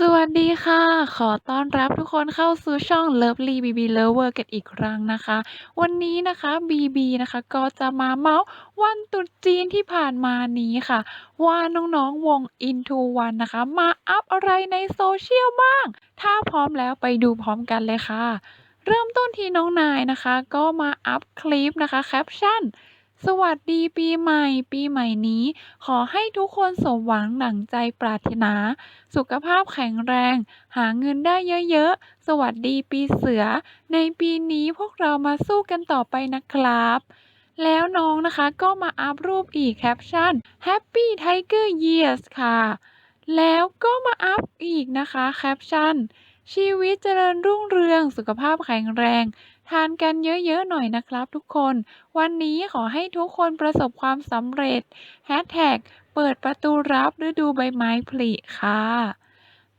สวัสดีค่ะ ขอต้อนรับทุกคนเข้าสู่ช่อง Lovely BB Lover กันอีกครั้งนะคะ วันนี้นะคะ BB นะคะก็จะมาเมาท์วันตรุษจีนที่ผ่านมานี้ค่ะ ว่าน้องๆวง Into One นะคะ มาอัปอะไรในโซเชียลบ้าง ถ้าพร้อมแล้วไปดูพร้อมกันเลยค่ะ เริ่มต้นที่น้องนายนะคะ ก็มาอัปคลิปนะคะแคปชั่น สวัสดีปีใหม่ ปีใหม่นี้ ขอให้ทุกคนสมหวังดั่งใจปรารถนา สุขภาพแข็งแรง หาเงินได้เยอะๆ สวัสดีปีเสือ ในปีนี้พวกเรามาสู้กันต่อไปนะครับ แล้วน้องนะคะก็มาอัพรูปอีกแคปชั่น Happy Tiger Years ค่ะ แล้วก็มาอัพอีกนะคะแคปชั่นชีวิตเจริญรุ่งเรืองสุขภาพแข็งแรง ทานกันเยอะๆหน่อยนะครับทุกคน วันนี้ขอให้ทุกคนประสบความสำเร็จแฮชแท็กเปิดประตูรับฤดูใบไม้ผลิค่ะ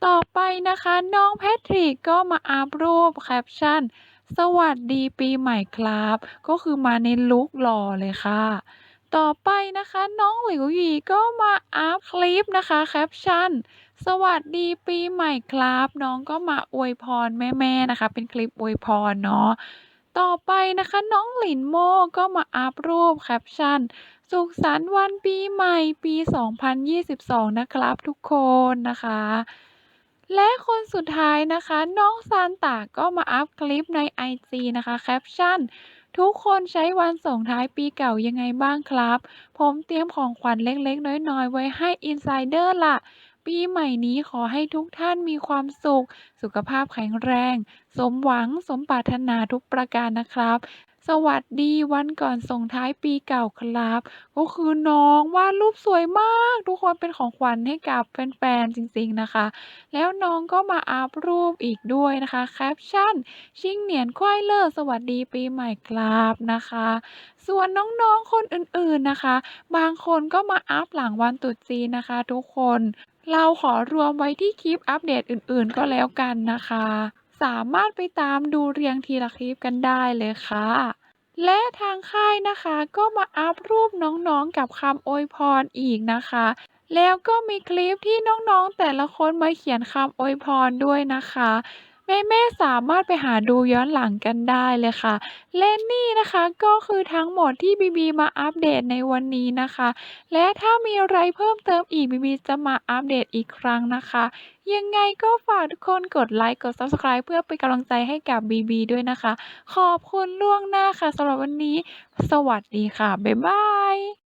ต่อไปนะคะ น้องแพทริกก็มาอัพรูปแคปชั่น สวัสดีปีใหม่ครับ ก็คือมาในลุกหล่อเลยค่ะ ต่อไปนะคะน้องหลิวหยีก็มาอัพคลิปนะคะแคปชั่น สวัสดีปีใหม่ครับ น้องก็มาอวยพรแม่ๆนะคะ เป็นคลิปอวยพรเนาะต่อไปนะคะน้องหลินโมก็มาอัพรูปแคปชั่น สุขสันต์วันปีใหม่ปี 2022 นะครับทุกคนนะคะ และคนสุดท้ายนะคะ น้องซานตาก็มาอัพคลิปใน IG นะคะแคปชั่น ทุกคนใช้วันส่งท้ายปีเก่ายังไงบ้างครับ ผมเตรียมของขวัญเล็กๆ น้อยๆ ไว้ให้อินไซเดอร์ล่ะ ปีใหม่นี้ขอให้ทุกท่านมีความสุข สุขภาพแข็งแรง สมหวังสมปรารถนาทุกประการนะครับ สวัสดีวันก่อนส่งท้ายปีเก่าครับ ก็คือน้องวาดรูปสวยมาก ทุกคนเป็นของขวัญให้กับแฟนๆจริงๆนะคะ แล้วน้องก็มาอัพรูปอีกด้วยนะคะแคปชั่น ชิงเหนียนควายเลิศสวัสดีปีใหม่ครับนะคะ ส่วนน้องๆคนอื่นๆนะคะ บางคนก็มาอัพหลังวันตรุษจีนนะคะ ทุกคน เราขอรวมไว้ที่คลิปอัปเดตอื่นๆก็แล้วกันนะคะ สามารถไปตามดูเรียงทีละคลิปกันได้เลยค่ะ และทางค่ายนะคะก็มาอัพรูปน้องๆกับคำอวยพรอีกนะคะ แล้วก็มีคลิปที่น้องๆแต่ละคนมาเขียนคำอวยพรด้วยนะคะ แม่ๆสามารถไปหาดูย้อนหลังกันได้เลยค่ะ และนี่นะคะก็คือทั้งหมดที่บีบีมาอัปเดตในวันนี้นะคะ และถ้ามีอะไรเพิ่มเติมอีกบีบีจะมาอัปเดตอีกครั้งนะคะ ยังไงก็ฝากทุกคนกดไลค์กด Subscribe เพื่อเป็นกำลังใจให้กับบีบีด้วยนะคะ ขอบคุณล่วงหน้าค่ะสำหรับวันนี้ สวัสดีค่ะ บ๊ายบาย